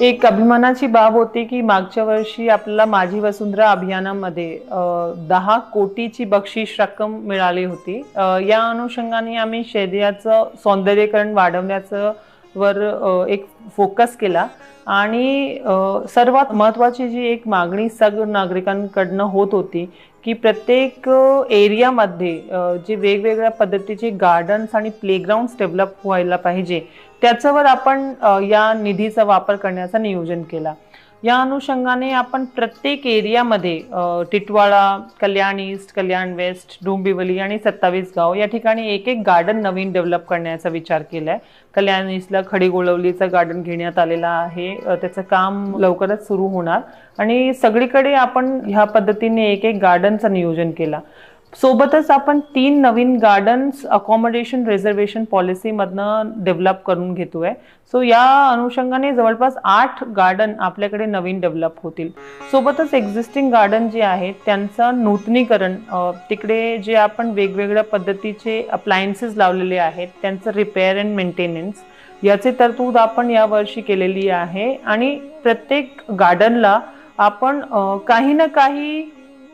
एक अभिमानाची बाब होती की मागच्या वर्षी आपल्याला माझी वसुंधरा अभियानामध्ये दहा कोटीची बक्षीस रक्कम मिळाली होती. या अनुषंगाने आम्ही शहराचं सौंदर्यीकरण वाढवण्याचं वर एक फोकस केला. आणि सर्वात महत्त्वाची जी एक मागणी सगळ नागरिकांकडनं होत होती की प्रत्येक एरियामध्ये जे वेगवेगळ्या पद्धतीचे गार्डन्स आणि प्लेग्राऊंड्स डेव्हलप व्हायला पाहिजे त्याच्यावर आपण या निधीचा वापर करण्याचं नियोजन केला. या अनुषंगाने आपण प्रत्येक एरियामध्ये टिटवाळा कल्याण ईस्ट कल्याण वेस्ट डोंबिवली आणि सत्तावीस गाव या ठिकाणी एक एक गार्डन नवीन डेव्हलप करण्याचा विचार केलाय. कल्याण ईस्टला खडीगोळवलीचं गार्डन घेण्यात आलेलं आहे. त्याचं काम लवकरच सुरू होणार. आणि सगळीकडे आपण ह्या पद्धतीने एक एक गार्डनचं नियोजन केला. सोबतच आपण तीन नवीन गार्डन्स अकॉमोडेशन रिझर्वेशन पॉलिसीमधनं डेव्हलप करून घेतोय. सो या अनुषंगाने जवळपास आठ गार्डन आपल्याकडे नवीन डेव्हलप होतील. सोबतच एक्झिस्टिंग गार्डन जे आहेत त्यांचं नूतनीकरण तिकडे जे आपण वेगवेगळ्या पद्धतीचे अप्लायन्सेस लावलेले आहेत त्यांचं रिपेअर अँड मेंटेनन्स याची तरतूद आपण यावर्षी केलेली आहे. आणि प्रत्येक गार्डनला आपण काही ना काही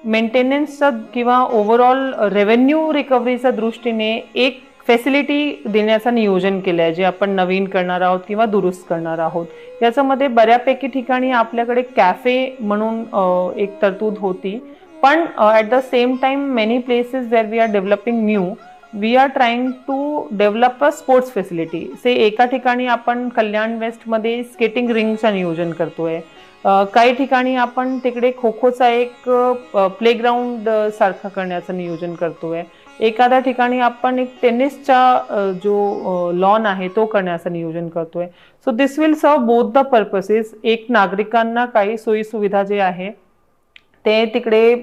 मेंटेनन्सचा किंवा ओव्हरऑल रेव्हेन्यू रिकव्हरीच्या दृष्टीने एक फॅसिलिटी देण्याचं नियोजन केलं आहे जे आपण नवीन करणार आहोत किंवा दुरुस्त करणार आहोत. याच्यामध्ये बऱ्यापैकी ठिकाणी आपल्याकडे कॅफे म्हणून एक तरतूद होती. पण at the same time many places where we are developing new we are trying to develop a sports facility say एका ठिकाणी आपण कल्याण वेस्टमध्ये स्केटिंग रिंगचं नियोजन करतोय. आहे काही ठिकाणी आपण तिकडे खो खोचा एक प्लेग्राऊंड सारखा करण्याचं नियोजन करतोय. एखाद्या ठिकाणी आपण एक टेनिसचा जो लॉन आहे तो करण्याचं नियोजन करतोय. So this will serve both the purposes एक नागरिकांना काही सोयीसुविधा जे आहे ते तिकडे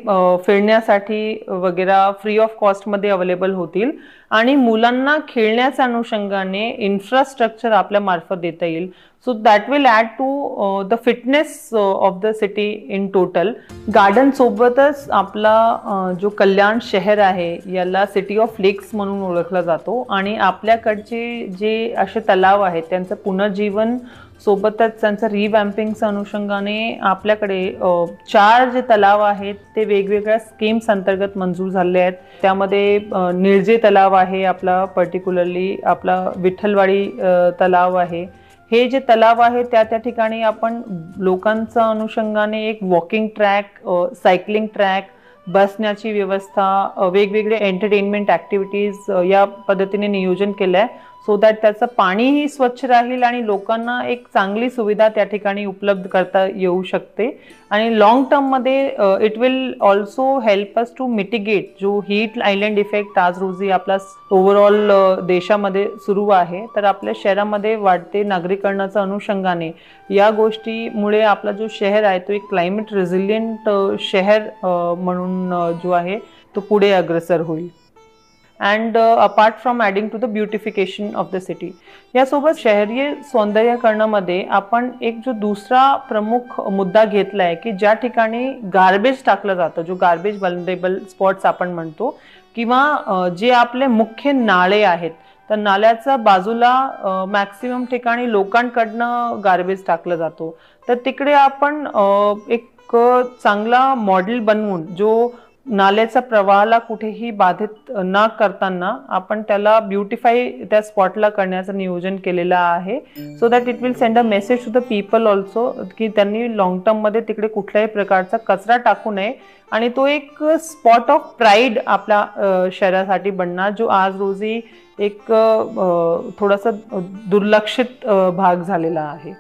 फिरण्यासाठी वगैरे फ्री ऑफ कॉस्टमध्ये अवेलेबल होतील. आणि मुलांना खेळण्याच्या अनुषंगाने इन्फ्रास्ट्रक्चर आपल्या मार्फत देता येईल. So that will add to the fitness of the city in total garden सोबतच आपला uh, जो कल्याण शहर आहे याला सिटी ऑफ लेक्स म्हणून ओळखला जातो. आणि आपल्याकडचे जे असे तलाव आहेत त्यांचं पुनर्जीवन सोबतच त्यांचं रिवॅम्पिंगच्या अनुषंगाने आपल्याकडे uh, चार जे तलाव आहेत ते वेगवेगळ्या स्कीम्स अंतर्गत मंजूर झाले आहेत. त्यामध्ये uh, निर्जे तलाव आहे आपला पर्टिक्युलरली आपला विठ्ठलवाडी तलाव आहे. हे जे तलाव आहे त्या त्या ठिकाणी आपण लोकांच्या अनुषंगाने एक वॉकिंग ट्रॅक सायकलिंग ट्रॅक बसण्याची व्यवस्था वेगवेगळे एंटरटेनमेंट ॲक्टिव्हिटीज या पद्धतीने नियोजन केलं आहे सो दॅट त्याचं पाणीही स्वच्छ राहील आणि लोकांना एक चांगली सुविधा त्या ठिकाणी उपलब्ध करता येऊ शकते. आणि लॉंग टर्ममध्ये it will also help us to mitigate जो हीट आयलँड इफेक्ट आज रोजी आपला ओव्हरऑल देशामध्ये सुरू आहे. तर आपल्या शहरामध्ये वाढते नागरीकरणाच्या अनुषंगाने. या गोष्टीमुळे आपला जो शहर आहे तो एक क्लायमेट रेझिलियंट शहर म्हणून जो आहे तो पुढे अग्रसर होईल. And apart from adding to the beautification of the city यासोबत शहरीय सौंदर्यकरणामध्ये आपण एक जो दुसरा प्रमुख मुद्दा घेतला आहे की ज्या ठिकाणी गार्बेज टाकलं जातं जो गार्बेज वल्नरेबल स्पॉट्स आपण म्हणतो किंवा जे आपले मुख्य नाळे आहेत तर नाल्याच्या बाजूला मॅक्सिमम ठिकाणी लोकांकडनं गार्बेज टाकलं जातो. तर तिकडे आपण एक चांगला मॉडेल बनवून जो नाल्याचा प्रवाहाला कुठेही बाधित न करताना आपण त्याला ब्युटिफाय त्या स्पॉटला करण्याचं नियोजन केलेलं आहे. So that it will send a message to the people also की त्यांनी लॉंग टर्ममध्ये तिकडे कुठल्याही प्रकारचा कचरा टाकू नये. आणि तो एक स्पॉट ऑफ प्राईड आपल्या शहरासाठी बनणार जो आज रोजी एक थोडासा दुर्लक्षित भाग झालेला आहे.